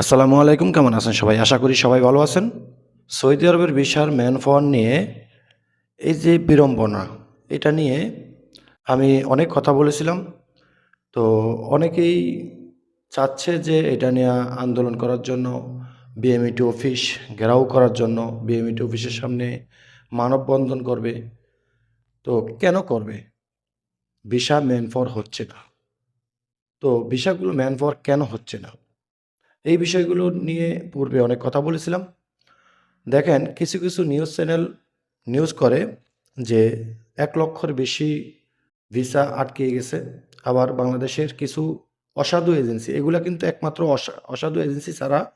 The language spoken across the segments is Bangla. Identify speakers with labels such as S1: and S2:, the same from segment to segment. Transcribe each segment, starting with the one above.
S1: আসসালামু আলাইকুম, কেমন আছেন সবাই? আশা করি সবাই ভালো আছেন। সৌদি আরবের ভিসার ম্যান পাওয়ার নিয়ে এই যে বিড়ম্বনা, এটা নিয়ে আমি অনেক কথা বলেছিলাম। তো অনেকেই চাচ্ছে যে এটা নিয়ে আন্দোলন করার জন্য বিএমইটি অফিস ঘেরাও করার জন্য বিএমইটি অফিসের সামনে মানববন্ধন করবে। তো কেন করবে? ভিসা ম্যান পাওয়ার হচ্ছে না। তো ভিসাগুলো ম্যান পাওয়ার কেন হচ্ছে না? এই বিষয়গুলো নিয়ে পূর্বে অনেক কথা বলেছিলাম। দেখেন, কিছু কিছু নিউজ চ্যানেল নিউজ করে যে এক লক্ষর বেশি ভিসা আটকে গেছে। আবার বাংলাদেশের কিছু অসাধু এজেন্সি, এগুলা কিন্তু একমাত্র অসা- অসাধু এজেন্সি ছাড়া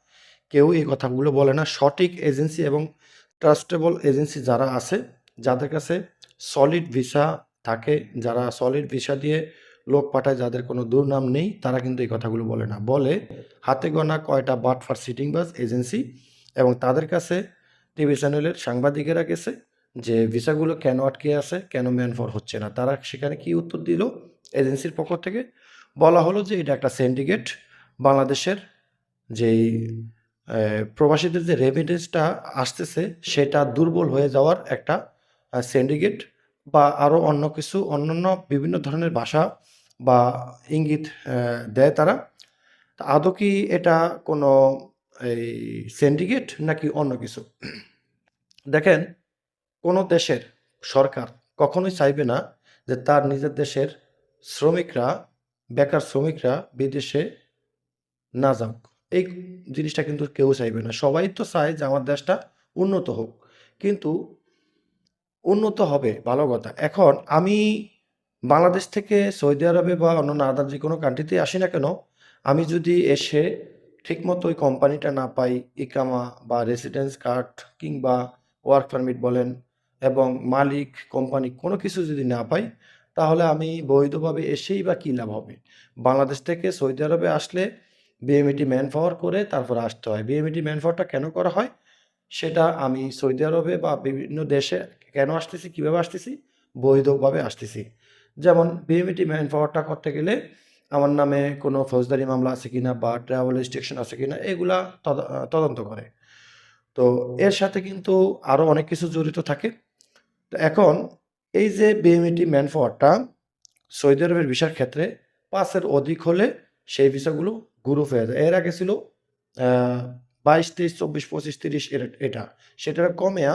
S1: কেউ এই কথাগুলো বলে না। সঠিক এজেন্সি এবং ট্রাস্টেবল এজেন্সি যারা আছে, যাদের কাছে সলিড ভিসা থাকে, যারা সলিড ভিসা দিয়ে লোক পাঠায় যাদের কোনো দুর্নাম নেই, তারা কিন্তু এই কথাগুলো বলে না। বলে, হাতে গোনা কয়টা বাট ফার সিটিং বাস এজেন্সি এবং তাদের কাছে টিভি চ্যানেলের সাংবাদিকেরা গেছে যে ভিসাগুলো কেন আটকে আছে, কেন ম্যান ফর হচ্ছে না। তারা সেখানে কি উত্তর দিল? এজেন্সির পক্ষ থেকে বলা হলো যে এটা একটা সিন্ডিকেট বাংলাদেশের যেই প্রবাসীদের যে রেমিটেন্সটা আসতেছে, সেটা দুর্বল হয়ে যাওয়ার একটা সিন্ডিকেট বা আরও অন্য কিছু, অন্যান্য বিভিন্ন ধরনের ভাষা বা ইঙ্গিত দেয় তারা। আদৌ কি এটা কোনো, এই সিন্ডিকেট নাকি অন্য কিছু? দেখেন, কোনো দেশের সরকার কখনোই চাইবে না যে তার নিজের দেশের শ্রমিকরা, বেকার শ্রমিকরা বিদেশে না যাক। এই জিনিসটা কিন্তু কেউ চাইবে না। সবাই তো চায় যে আমার দেশটা উন্নত হোক। কিন্তু উন্নত হবে, ভালো কথা। এখন আমি বাংলাদেশ থেকে সৌদি আরবে বা অন্য আদার যে কোনো কান্ট্রিতে আসি না কেন, আমি যদি এসে ঠিকমতো ওই কোম্পানিটা না পাই, ইকামা বা রেসিডেন্স কার্ড কিংবা ওয়ার্ক পারমিট বলেন এবং মালিক কোম্পানি কোনো কিছু যদি না পাই, তাহলে আমি বৈধভাবে এসেই বা কী লাভ হবে? বাংলাদেশ থেকে সৌদি আরবে আসলে বিএমইটি ম্যান পাওয়ার করে তারপর আসতে হয়। বিএমইটি ম্যান পাওয়ারটা কেন করা হয়? সেটা আমি সৌদি আরবে বা বিভিন্ন দেশে কেন আসতেছি, কীভাবে আসতেছি? বৈধভাবে আসতেছি। যেমন বিএমইটি ম্যান পাওয়ারটা করতে গেলে আমার নামে কোনো ফৌজদারি মামলা আছে কিনা বা ট্রাভেল রেস্ট্রিকশন আছে কিনা, এগুলা তদ- তদন্ত করে। তো এর সাথে কিন্তু আরও অনেক কিছু জড়িত থাকে। তো এখন এই যে বিএমইটি ম্যান পাওয়ারটা সৌদি আরবের ভিসার ক্ষেত্রে পাঁচের অধিক হলে সেই ভিসাগুলো গ্রুপ হয়ে যায়। এর আগে ছিল বাইশ, তেইশ, চব্বিশ, পঁচিশ, তিরিশ এটা। সেটা কমে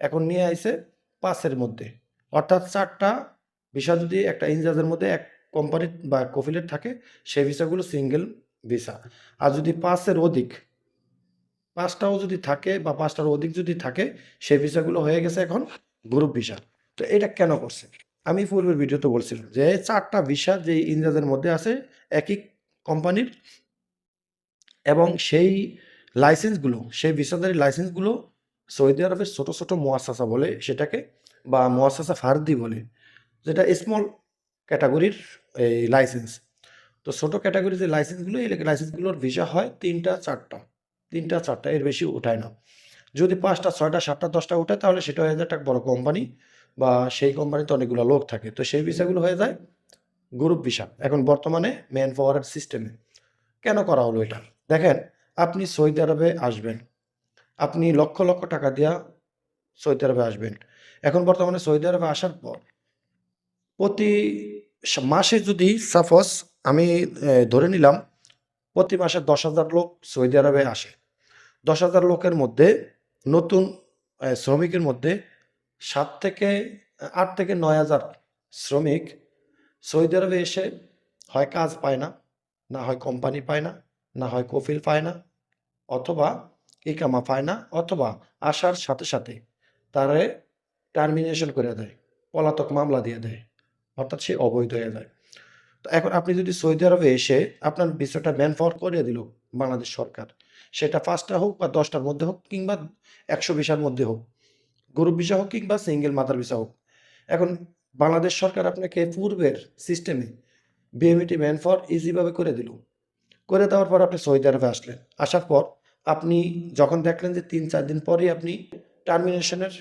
S1: এখন নিয়ে আইছে পাঁচের মধ্যে। অর্থাৎ চারটা ভিসা যদি একটা ইনজাজের মধ্যে এক কোম্পানির বা কফিলের থাকে সেই ভিসাগুলো সিঙ্গেল ভিসা। আর যদি পাঁচের অধিক, পাঁচটাও যদি থাকে বা পাঁচটার অধিক যদি থাকে সেই ভিসাগুলো হয়ে গেছে এখন গ্রুপ ভিসা। তো এটা কেন করছে? আমি পূর্বের ভিডিওতে বলছিলাম যে চারটা ভিসা যে ইংরেজের মধ্যে আছে, একই কোম্পানির এবং সেই লাইসেন্সগুলো সেই ভিসাদারি লাইসেন্সগুলো সৌদি আরবের ছোট ছোট মোয়াসাসা বলে সেটাকে বা মোয়াসাসা ফার্দি বলে যেটা স্মল ক্যাটাগরির এই লাইসেন্স তো ছোটো ক্যাটাগরির যে লাইসেন্সগুলো এই লাইসেন্সগুলোর ভিসা হয় তিনটা, চারটা। তিনটা, চারটা, এর বেশি উঠায় না। যদি পাঁচটা, ছয়টা, সাতটা, দশটা উঠায় তাহলে সেটা হয়ে যায় একটা বড় কোম্পানি বা সেই কোম্পানিতে অনেকগুলো লোক থাকে। তো সেই ভিসাগুলো হয়ে যায় গ্রুপ ভিসা এখন বর্তমানে ম্যান পাওয়ারের সিস্টেমে কেন করা হলো এটা? দেখেন, আপনি সৌদি আরবে আসবেন। আপনি লক্ষ লক্ষ টাকা দিয়া সৌদি আরবে আসবেন। এখন বর্তমানে সৌদি আরবে আসার পর প্রতি মাসে যদি সাপোজ আমি ধরে নিলাম প্রতি মাসে দশ হাজার লোক সৌদি আরবে আসে। দশ হাজার লোকের মধ্যে নতুন শ্রমিকের মধ্যে সাত থেকে আট থেকে নয় হাজার শ্রমিক সৌদি আরবে এসে হয় কাজ পায় না না হয় কোম্পানি পায় না না হয় কফিল পায় না, অথবা ইকামা পায় না, অথবা আসার সাথে সাথে তারে টার্মিনেশন করে দেয়, পলাতক মামলা দিয়ে দেয়। অর্থাৎ সে অবৈধ হয়ে যায়। তো এখন আপনি যদি সৌদি আরবে এসে আপনার ভিসাটা ম্যান ফর করিয়ে দিল বাংলাদেশ সরকার, সেটা পাঁচটা হোক বা দশটার মধ্যে হোক কিংবা একশো ভিসার মধ্যে হোক গ্রুপ ভিসা হোক কিংবা সিঙ্গেল মাদার ভিসা হোক, এখন বাংলাদেশ সরকার আপনাকে পূর্বের সিস্টেমে বিএমইটি ম্যান ফর ইজিভাবে করে দিল। করে দেওয়ার পর আপনি সৌদি আরবে আসলেন। আসার পর আপনি যখন দেখলেন যে তিন চার দিন পরেই আপনি টার্মিনেশনের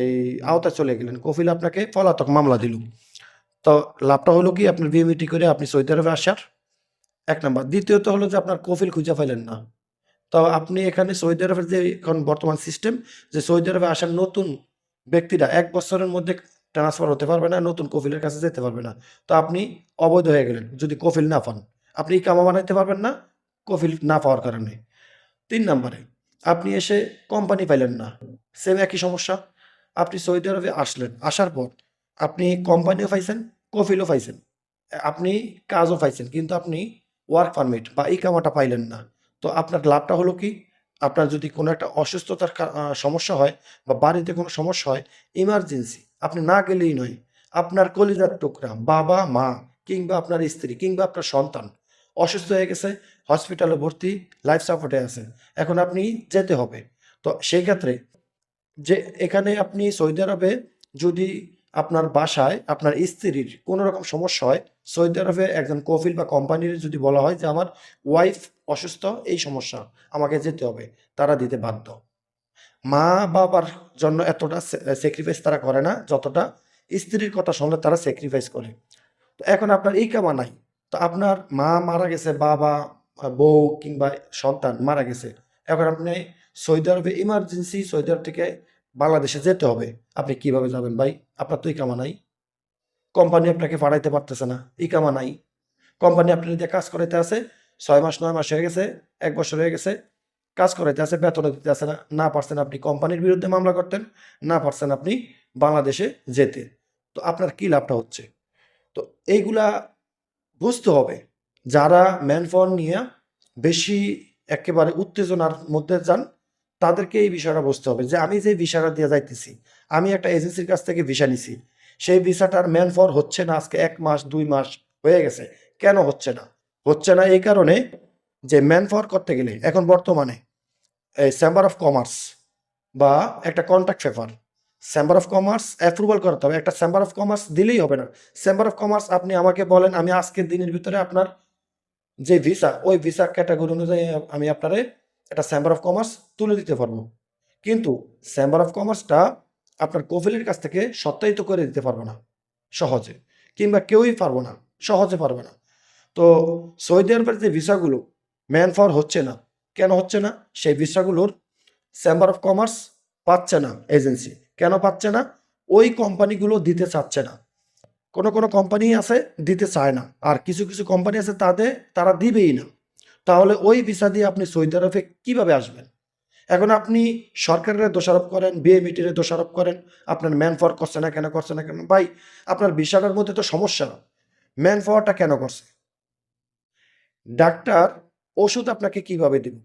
S1: এই আওতায় চলে গেলেন, কফিল আপনাকে পলাতক মামলা দিল। তো লাভটা হলো কি, আপনার বিএমইটি করে আপনি সৌদি আরবে আসার। এক নাম্বার। দ্বিতীয়ত হলো যে আপনার কফিল খুঁজে পাইলেন না। তো আপনি এখানে সৌদি আরবের যে এখন বর্তমান সিস্টেম যে সৌদি আরবে আসার নতুন ব্যক্তিরা এক বছরের মধ্যে ট্রান্সফার হতে পারবে না, নতুন কফিলের কাছে যেতে পারবে না। তো আপনি অবৈধ হয়ে গেলেন, যদি কফিল না পান। আপনি কামা বানাইতে পারবেন না, কফিল না পাওয়ার কারণে। তিন নম্বরে, আপনি এসে কোম্পানি পাইলেন না। সেম একই সমস্যা। আপনি সৌদি আরবে আসলেন, আসার পর আপনি কোম্পানিও পাইছেন কফিলও পাইছেন, আপনি কাজও পাইছেন, কিন্তু আপনি ওয়ার্ক পারমিট বা এই কামাটা পাইলেন না। তো আপনার লাভটা হলো কি? আপনার যদি কোনো একটা অসুস্থতার সমস্যা হয় বা বাড়িতে কোনো সমস্যা হয় ইমার্জেন্সি আপনি না গেলেই নয়। আপনার কলিজার টুকরা, বাবা, মা, কিংবা আপনার স্ত্রী, কিংবা আপনার সন্তান অসুস্থ হয়ে গেছে হসপিটালে ভর্তি লাইফ সাপোর্টে আছে, এখন আপনি যেতে হবে। তো সেই ক্ষেত্রে যে, এখানে আপনি সৌদি আরবে যদি আপনার বাসায় আপনার স্ত্রীর কোনো রকম সমস্যা হয়, সৌদি আরবে একজন কফিল বা কোম্পানির যদি বলা হয় যে, আমার ওয়াইফ অসুস্থ, এই সমস্যা, আমাকে যেতে হবে। তারা দিতে বাধ্য। মা বাবার জন্য এতটা স্যাক্রিফাইস তারা করে না, যতটা স্ত্রীর কথা শুনলে তারা স্যাক্রিফাইস করে। তো এখন আপনার এই কামা নাই। তো আপনার মা মারা গেছে, বাবা, বউ কিংবা সন্তান মারা গেছে। এখন আপনি সৌদি আরবে ইমার্জেন্সি সৌদি আরব থেকে বাংলাদেশে যেতে হবে। আপনি কীভাবে যাবেন ভাই? আপনার তো ইকামা নাই। কোম্পানি আপনাকে পাঠাইতে পারতেছে না। ইকামা নাই। কোম্পানি আপনার দিয়ে কাজ করাইতে আছে, ছয় মাস, নয় মাস হয়ে গেছে, এক বছর হয়ে গেছে, কাজ করাইতে আছে বেতন দিতে আছে না। না পারছেন আপনি কোম্পানির বিরুদ্ধে মামলা করতেন, না পারছেন আপনি বাংলাদেশে যেতে। তো আপনার কি লাভটা হচ্ছে? তো এইগুলা বুঝতে হবে। যারা ম্যানফোন নিয়ে বেশি একেবারে উত্তেজনার মধ্যে যান তাদেরকে এই বিষয়টা বুঝতে হবে যে আমি যে ভিসাটা দিয়ে যাইতেছি, আমি একটা এজেন্সির কাছ থেকে ভিসা নিছি, সেই ভিসাটার ম্যান ফর হচ্ছে না আজকে এক মাস, দুই মাস হয়ে গেছে। কেন হচ্ছে না? হচ্ছে না এই কারণে যে ম্যান ফর করতে গেলে এখন বর্তমানে এই চেম্বার অফ কমার্স বা একটা contact paper chamber of commerce approval করতে হবে। একটা চেম্বার অফ কমার্স দিলেই হবে না। চেম্বার অফ কমার্স আপনি আমাকে বলেন, আমি আজকের দিনের ভিতরে আপনার যে ভিসা, ওই ভিসা ক্যাটাগরি অনুযায়ী আমি আপনারে একটা চেম্বার অফ কমার্স তুলে দিতে পারব। কিন্তু চেম্বার অফ কমার্সটা আপনার কোভিলের কাছ থেকে সত্যায়িত করে দিতে পারব না, সহজে। কিংবা কেউই পারব না, সহজে পারবে না। তো সৌদি আরবের যে ভিসাগুলো, ম্যান ফর হচ্ছে না। কেন হচ্ছে না? সেই ভিসাগুলোর চেম্বার অফ কমার্স পাচ্ছে না এজেন্সি। কেন পাচ্ছে না? ওই কোম্পানিগুলো দিতে চাচ্ছে না। কোনো কোনো কোম্পানি আছে, দিতে চায় না। আর কিছু কিছু কোম্পানি আছে তাদের তারা দিবেই না। তাহলে ওই ভিসা দিয়ে আপনি সৌদি আরবে কীভাবে আসবেন? এখন আপনি সরকারের দোষারোপ করেন বিএমিটির দোষারোপ করেন, আপনার ম্যান পাওয়ার করছে না কেন, করছে না কেন? ভাই, আপনার ভিসাটার মধ্যে তো সমস্যা ম্যান পাওয়ারটা কেন করছে? ডাক্তার, ওষুধ আপনাকে কীভাবে দিবে?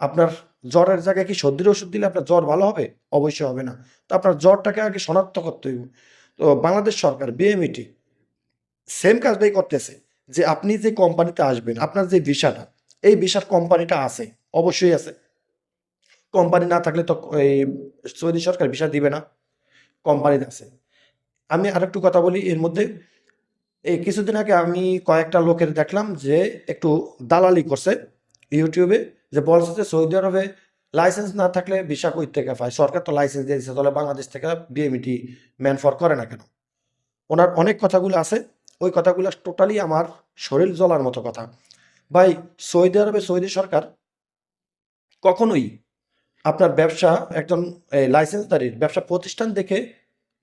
S1: আপনার জ্বরের জায়গায় কি সর্দির ওষুধ দিলে আপনার জ্বর ভালো হবে? অবশ্যই হবে না। তো আপনার জ্বরটাকে আগে শনাক্ত করতে হইব তো বাংলাদেশ সরকার, বিএমইটি সেম কাজটাই করতেছে যে আপনি যে কোম্পানিতে আসবেন, আপনার যে ভিসাটা এই ভিসার কোম্পানিটা আছে, অবশ্যই আছে। কোম্পানি না থাকলে তো এই সৌদি সরকার ভিসা দিবে না, কোম্পানি আছে। আমি আরেকটু কথা বলি, এর মধ্যে এই কিছুদিন আগে আমি কয়েকটা লোকের দেখলাম যে একটু দালালি করছে ইউটিউবে, যে বলছে যে সৌদি আরবে লাইসেন্স না থাকলে ভিসা কই থেকে পায়। সরকার তো লাইসেন্স দিয়ে দিচ্ছে তাহলে বাংলাদেশ থেকে বিএমইটি ম্যান ফর করে না কেন? ওনার অনেক কথাগুলো আছে, ওই কথাগুলো টোটালি আমার শরীর জ্বলার মতো কথা। ভাই, সৌদি আরবে সৌদি সরকার কখনোই আপনার ব্যবসা একজন লাইসেন্সদারির ব্যবসা প্রতিষ্ঠান দেখে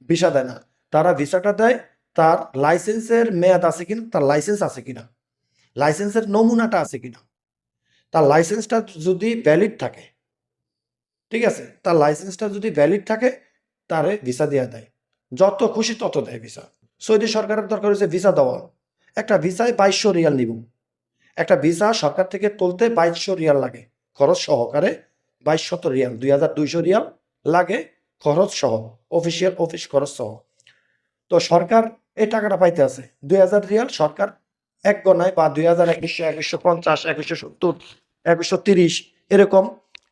S1: ভিসা দেয় না। তারা ভিসাটা দেয়, তার লাইসেন্সের মেয়াদ আছে কিনা, তার লাইসেন্স আছে কিনা লাইসেন্সের নমুনাটা আছে কিনা। তার লাইসেন্সটা যদি ভ্যালিড থাকে, ঠিক আছে, তার লাইসেন্সটা যদি ভ্যালিড থাকে, তারে ভিসা দেওয়া দেয়। যত খুশি তত দেয় ভিসা। সৌদি সরকারের দরকার হচ্ছে ভিসা দেওয়া। একটা ভিসায় বাইশশো রিয়াল নিব। একটা ভিসা সরকার থেকে তুলতে বাইশশো রিয়াল লাগে। খরচ সহকারে বাইশশত রিয়াল, দুই হাজার দুইশো রিয়াল লাগে খরচ সহ, অফিসিয়াল অফিস খরচ সহ। তো সরকার এই টাকাটা পাইতে আছে। দুই হাজার রিয়াল সরকার এক গণায় বা দুই হাজার একুশশো একুশশো পঞ্চাশ, একুশশো সত্তর, একুশশো তিরিশ এরকম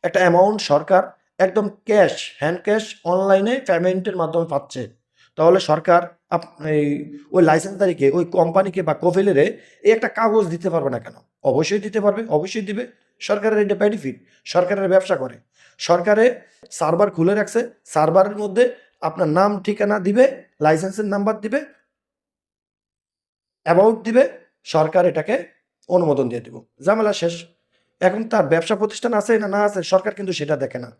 S1: একটা অ্যামাউন্ট সরকার একদম ক্যাশ হ্যান্ড ক্যাশ অনলাইনে পেমেন্টের মাধ্যমে পাচ্ছে। তাহলে সরকার এই, ওই লাইসেন্সদারিকে ওই কোম্পানিকে বা কোভিলেরে এই একটা কাগজ দিতে পারবে না কেন? অবশ্যই দিতে পারবে, অবশ্যই দিবে। সরকারের এটা বেনিফিট সরকারের ব্যবসা করে। সরকারে সার্ভার খুলে রাখছে সার্ভারের মধ্যে আপনার নাম, ঠিকানা দিবে লাইসেন্সের নাম্বার দিবে অ্যামাউন্ট দিবে, সরকার এটাকে অনুমোদন দিয়ে দিব। ঝামেলা শেষ। এখন তার ব্যবসা প্রতিষ্ঠান আছে না না আছে, সরকার কিন্তু সেটা দেখে না।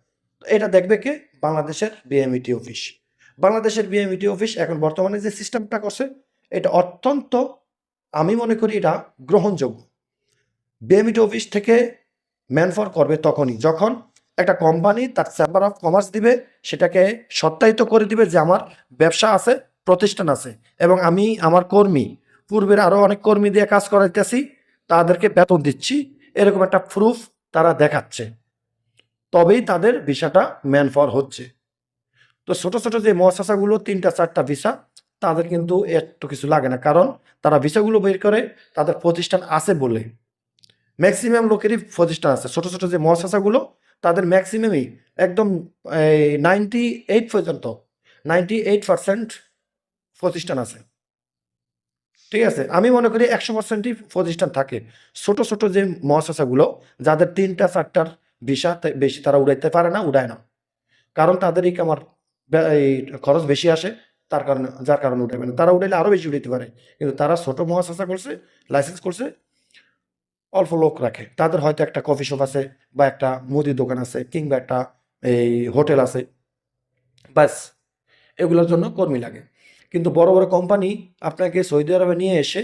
S1: এটা দেখবে কে? বাংলাদেশের বিএমইটি অফিস বাংলাদেশের বিএমইটি অফিস এখন বর্তমানে যে সিস্টেমটা করছে, এটা অত্যন্ত আমি মনে করি এটা গ্রহণযোগ্য। বিএমইটি অফিস থেকে ম্যানফর করবে তখনই, যখন একটা কোম্পানি তার চেম্বার অফ কমার্স দিবে, সেটাকে সত্যায়িত করে দিবে যে আমার ব্যবসা আছে, প্রতিষ্ঠান আছে, এবং আমি আমার কর্মী, পূর্বের আরও অনেক কর্মী দিয়ে কাজ করাইতেছি, তাদেরকে বেতন দিচ্ছি, এরকম একটা প্রুফ তারা দেখাচ্ছে। তবেই তাদের ভিসাটা ম্যান ফর হচ্ছে। তো ছোট ছোট যে মহাশাসাগুলো তিনটা, চারটা ভিসা, তাদের কিন্তু একটু কিছু লাগে না। কারণ তারা ভিসাগুলো বের করে, তাদের প্রতিষ্ঠান আছে বলে। ম্যাক্সিমাম লোকেরই প্রতিষ্ঠান আছে। ছোট ছোট যে মহাশাসাগুলো তাদের ম্যাক্সিমামই একদম, এই নাইনটি এইট পর্যন্ত, নাইনটি এইট পার্সেন্ট প্রতিষ্ঠান আছে। ঠিক আছে? আমি মনে করি একশো পার্সেন্টই প্রতিষ্ঠান থাকে। ছোট ছোট যে মহাশাসাগুলো যাদের তিনটা, চারটার ভিসা বেশি তারা উড়াইতে পারে না, উড়ায় না। কারণ তাদের আমার এই খরচ বেশি আসে, তার কারণে, যার কারণে উঠাবে না। তারা উঠাইলে আরও বেশি উঠাইতে পারে। কিন্তু তারা ছোট মহাশাসা করছে লাইসেন্স করছে, অল্প লোক রাখে। তাদের হয়তো একটা কফি শপ আছে, বা একটা মুদির দোকান আছে, কিংবা একটা এই হোটেল আছে। ব্যাস, এগুলোর জন্য কর্মী লাগে। কিন্তু বড় বড় কোম্পানি আপনাকে সৌদি আরবে নিয়ে এসে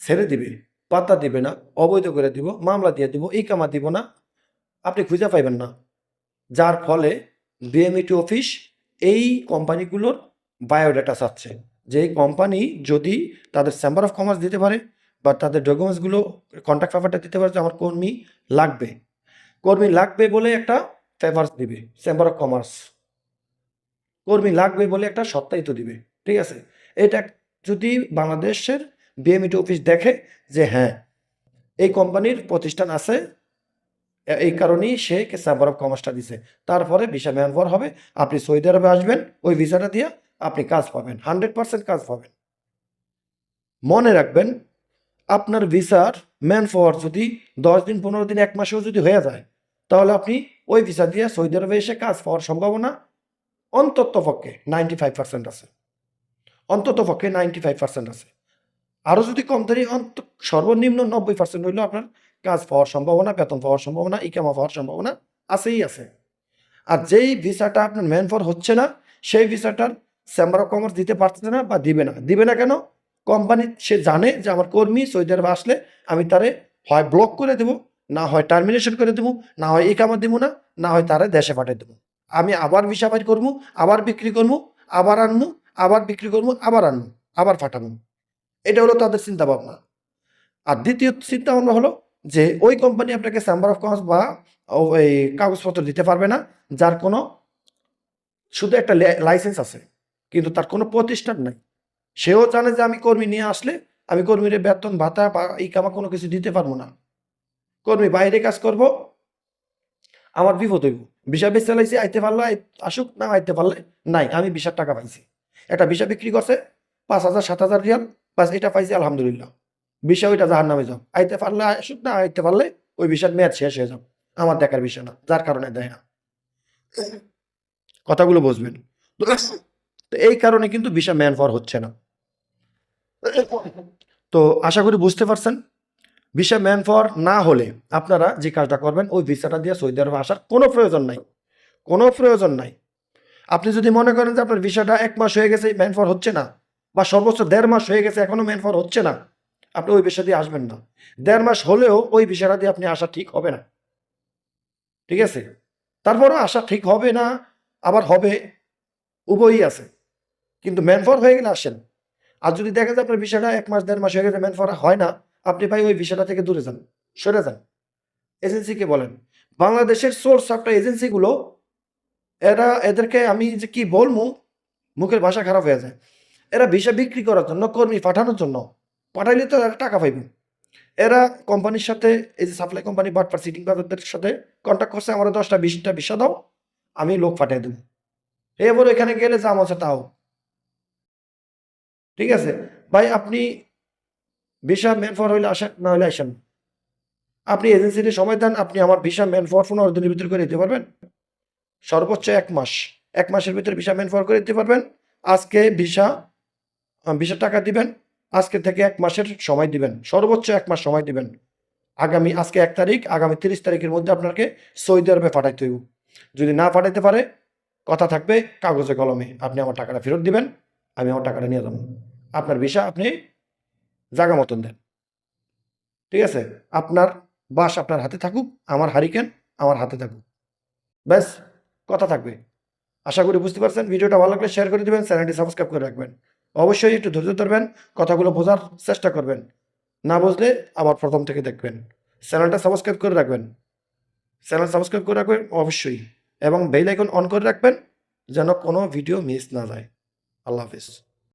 S1: ছেড়ে দিবে, পাত্তা দিবে না, অবৈধ করে দিব, মামলা দিয়ে দিব এই কামা দিব না, আপনি খুঁজে পাইবেন না। যার ফলে বিএমইটি অফিস এই কোম্পানিগুলোর বায়োডাটা চাচ্ছে যে এই কোম্পানি যদি তাদের চেম্বার অফ কমার্স দিতে পারে বা তাদের ডকুমেন্টসগুলো কন্ট্যাক্ট পেপারটা দিতে পারে যে আমার কর্মী লাগবে। কর্মী লাগবে বলে একটা পেপারস দিবে চেম্বার অফ কমার্স কর্মী লাগবে বলে একটা সত্যায়িত দিবে, ঠিক আছে? এটা যদি বাংলাদেশের বিএমইটি অফিস দেখে যে হ্যাঁ এই কোম্পানির প্রতিষ্ঠান আছে এই কারণেই সে চেম্বার অফ কমার্সটা দিছে। তারপরে ভিসা ম্যানফর হবে, আপনি সৌদি আরবে আসবেন, ওই ভিসাটা দিয়ে আপনি কাজ পাবেন, হান্ড্রেড পার্সেন্ট কাজ পাবেন। মনে রাখবেন, আপনার ভিসার ম্যান পাওয়ার যদি দশ দিন, পনেরো দিন, এক মাসেও যদি হয়ে যায়, তাহলে আপনি ওই ভিসা দিয়ে সৌদি আরবে এসে কাজ পাওয়ার সম্ভাবনা অন্তত পক্ষে নাইনটি ফাইভ পার্সেন্ট আছে। অন্তত পক্ষে নাইনটি ফাইভ পার্সেন্ট আছে। আরও যদি কম দেরি, অন্ত, সর্বনিম্ন নব্বই পার্সেন্ট হইলেও আপনার কাজ পাওয়ার সম্ভাবনা, বেতন পাওয়ার সম্ভাবনা, ইকামা পাওয়ার সম্ভাবনা আছেই আছে। আর যেই ভিসাটা আপনার ম্যান ফর হচ্ছে না, সেই ভিসাটার চেম্বার অফ কমার্স দিতে পারছে না বা দিবে না। দিবে না কেন? কোম্পানি সে জানে যে আমার কর্মী সৌদি আরবে আসলে আমি তারে হয় ব্লক করে দেবো, না হয় টার্মিনেশন করে দেবো, না হয় ইকামা দেবো না না হয় তারে দেশে পাঠিয়ে দেবো। আমি আবার ভিসা বাইর করব, আবার বিক্রি করব, আবার আনব, আবার বিক্রি করব, আবার আনব, আবার পাঠাবো। এটা হলো তাদের চিন্তা ভাবনা আর দ্বিতীয় চিন্তা ভাবনা হলো যে ওই কোম্পানি আপনাকে চেম্বার অফ কমার্স বা এই কাগজপত্র দিতে পারবে না, যার কোনো শুধু একটা লাইসেন্স আছে, কিন্তু তার কোনো প্রতিষ্ঠান নাই। সেও জানে যে আমি কর্মী নিয়ে আসলে আমি কর্মীর বেতন, ভাতা বা এই কামা কোনো কিছু দিতে পারব না। কর্মী বাইরে কাজ করব, আমার বিপদ হইব। বিষা বেচে চালাইছি আইতে পারলে আসুক, না আইতে পারলে নাই, আমি বিশার টাকা পাইছি। একটা বিষা বিক্রি করছে, পাঁচ হাজার, সাত হাজার রিয়াল, বাস এটা পাইছি, আলহামদুলিল্লাহ। বিষয় ওইটা জাহার নামে যাও। আইতে পারলে, আসুক না, আইতে পারলে ওই বিষয়ের মেয়াদ শেষ হয়ে যাও আমার দেখার বিষয় না, যার কারণে দেয় না। কথাগুলো বুঝবেন। তো এই কারণে কিন্তু ভিসা ম্যান ফর হচ্ছে না। তো আশা করি বুঝতে পারছেন ভিসা ম্যান ফর না হলে আপনারা যে কাজটা করবেন, ওই ভিসাটা দিয়ে সৌদি আরবে আসার কোনো প্রয়োজন নাই। কোনো প্রয়োজন নাই। আপনি যদি মনে করেন যে আপনার ভিসাটা এক মাস হয়ে গেছে ম্যান ফর হচ্ছে না, বা সর্বোচ্চ দেড় মাস হয়ে গেছে, এখনও ম্যান ফর হচ্ছে না আপনি ওই ভিসা দিয়ে আসবেন না। দেড় মাস হলেও ওই ভিসাটা দিয়ে আপনি আসা ঠিক হবে না। ঠিক আছে? তারপরও আসা ঠিক হবে না, আবার হবে, উভয়ই আছে। কিন্তু ম্যানফর হয়ে গেলে আসেন। আর যদি দেখা যায় আপনার ভিসাটা এক মাস, দেড় মাস হয়ে গেছে, ম্যানফর হয় না, আপনি ভাই ওই বিষয়টা থেকে দূরে যান, সরে যান। এজেন্সিকে বলেন? বাংলাদেশের সোর্স একটা এজেন্সিগুলো এরা, এদেরকে আমি যে কি বলব, মুখের ভাষা খারাপ হয়ে যায়। এরা ভিসা বিক্রি করার জন্য, কর্মী পাঠানোর জন্য পাঠাইলে তো টাকা পাইবে। এরা কোম্পানির সাথে, এই যে সাপ্লাই কোম্পানি বাটপার সিটিং বাজারদের সাথে কন্ট্যাক্ট করছে, আমার দশটা, বিশটা ভিসা দাও, আমি লোক পাঠিয়ে দেবো। এবার এখানে গেলে যা আছে তাও। ঠিক আছে? ভাই, আপনি ভিসা ম্যান ফর হইলে আসেন, না হলে আসেন আপনি এজেন্সিতে সময় দেন, আপনি আমার ভিসা ম্যান ফর পনেরো দিনের ভিতরে করে দিতে পারবেন। সর্বোচ্চ এক মাস। এক মাসের ভিতরে ভিসা ম্যান ফর করে দিতে পারবেন। আজকে ভিসা ভিসা টাকা দিবেন। আজকে থেকে এক মাসের সময় দিবেন। সর্বোচ্চ এক মাস সময় দিবেন। আগামী, আজকে এক তারিখ, আগামী তিরিশ তারিখের মধ্যে আপনাকে সৌদি আরবে পাঠাইতে হইব। যদি না পাঠাইতে পারে, কথা থাকবে কাগজে কলমে। আপনি আমার টাকাটা ফেরত দিবেন, আমি আমার টাকাটা নিয়ে যাব। আপনার ভিসা আপনি জাগা মতন দেন। ঠিক আছে? আপনার বাস আপনার হাতে থাকুক, আমার হারিকেন আমার হাতে থাকুক। ব্যাস, কথা থাকবে। আশা করি বুঝতে পারছেন। ভিডিওটা ভালো লাগলে শেয়ার করে দিবেন, চ্যানেলটি সাবস্ক্রাইব করে রাখবেন। অবশ্যই একটু ধৈর্য ধরবেন, কথাগুলো বোঝার চেষ্টা করবেন। না বুঝলে আবার প্রথম থেকে দেখবেন। চ্যানেলটা সাবস্ক্রাইব করে রাখবেন। চ্যানেল সাবস্ক্রাইব করে রাখবেন অবশ্যই এবং বেল আইকন অন করে রাখবেন যেন কোনো ভিডিও মিস না যায়। আল্লাহ হাফিজ।